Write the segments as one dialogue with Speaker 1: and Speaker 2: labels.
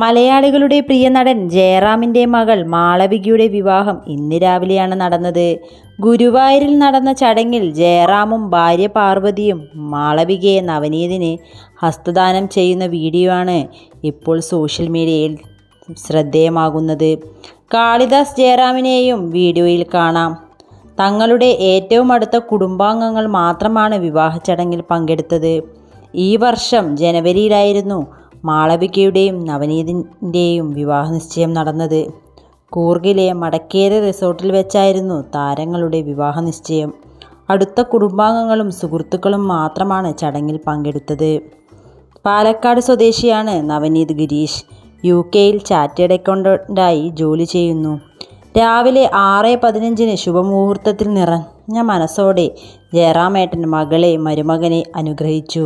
Speaker 1: മലയാളികളുടെ പ്രിയ നടൻ ജയറാമിന്റെ മകൾ മാളവികയുടെ വിവാഹം ഇന്ന് രാവിലെയാണ് നടന്നത്. ഗുരുവായൂരിൽ നടന്ന ചടങ്ങിൽ ജയറാമും ഭാര്യ പാർവതിയും മാളവികയെ നവനീതിന് ഹസ്തദാനം ചെയ്യുന്ന വീഡിയോ ആണ് ഇപ്പോൾ സോഷ്യൽ മീഡിയയിൽ ശ്രദ്ധേയമാകുന്നത്. കാളിദാസ് ജയറാമിനെയും വീഡിയോയിൽ കാണാം. തങ്ങളുടെ ഏറ്റവും അടുത്ത കുടുംബാംഗങ്ങൾ മാത്രമാണ് വിവാഹ ചടങ്ങിൽ പങ്കെടുത്തത്. ഈ വർഷം ജനുവരിയിലായിരുന്നു മാളവികയുടെയും നവനീതിന്റെയും വിവാഹ നിശ്ചയം നടന്നത്. കൂർഗിലെ മടക്കേരി റിസോർട്ടിൽ വെച്ചായിരുന്നു താരങ്ങളുടെ വിവാഹ നിശ്ചയം അടുത്ത കുടുംബാംഗങ്ങളും സുഹൃത്തുക്കളും മാത്രമാണ് ചടങ്ങിൽ പങ്കെടുത്തത്. പാലക്കാട് സ്വദേശിയാണ് നവനീത് ഗിരീഷ്. യു കെയിൽ ചാറ്റേഡ് അക്കൗണ്ടന്റായി ജോലി ചെയ്യുന്നു. രാവിലെ ആറ് പതിനഞ്ചിന് ശുഭമുഹൂർത്തത്തിൽ നിറഞ്ഞ മനസ്സോടെ ജയറാമേട്ടൻ മകളെ മരുമകനെ അനുഗ്രഹിച്ചു.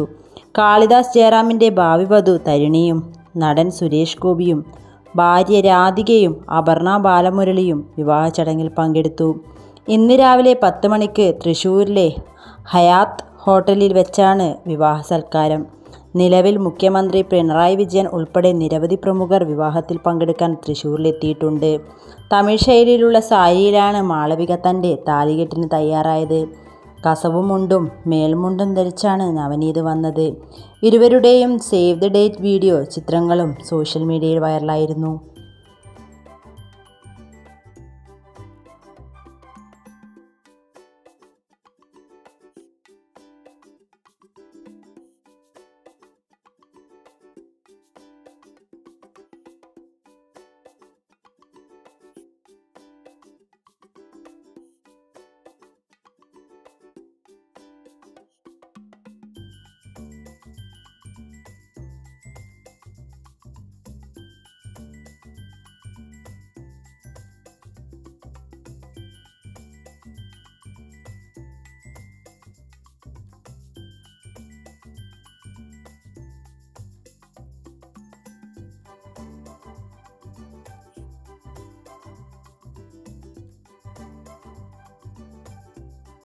Speaker 1: കാളിദാസ് ജയറാമിന്റെ ഭാവി വധു തരുണിയും നടൻ സുരേഷ് ഗോപിയും ഭാര്യ രാധികയും അപർണ ബാലമുരളിയും വിവാഹ ചടങ്ങിൽ പങ്കെടുത്തു. ഇന്ന് രാവിലെ പത്ത് മണിക്ക് തൃശ്ശൂരിലെ ഹയാത്ത് ഹോട്ടലിൽ വെച്ചാണ് വിവാഹ സൽക്കാരം. നിലവിൽ മുഖ്യമന്ത്രി പിണറായി വിജയൻ ഉൾപ്പെടെ നിരവധി പ്രമുഖർ വിവാഹത്തിൽ പങ്കെടുക്കാൻ തൃശ്ശൂരിലെത്തിയിട്ടുണ്ട് തമിഴ് ശൈലിയിലുള്ള സാരിയിലാണ് മാളവിക തന്റെ താലികെട്ടിന് തയ്യാറായത്. കസവും മുണ്ടും മേൽമുണ്ടും ധരിച്ചാണ് നവനീത് വന്നത്. ഇരുവരുടെയും സേവ് ദ ഡേറ്റ് വീഡിയോ ചിത്രങ്ങളും സോഷ്യൽ മീഡിയയിൽ വൈറലായിരുന്നു.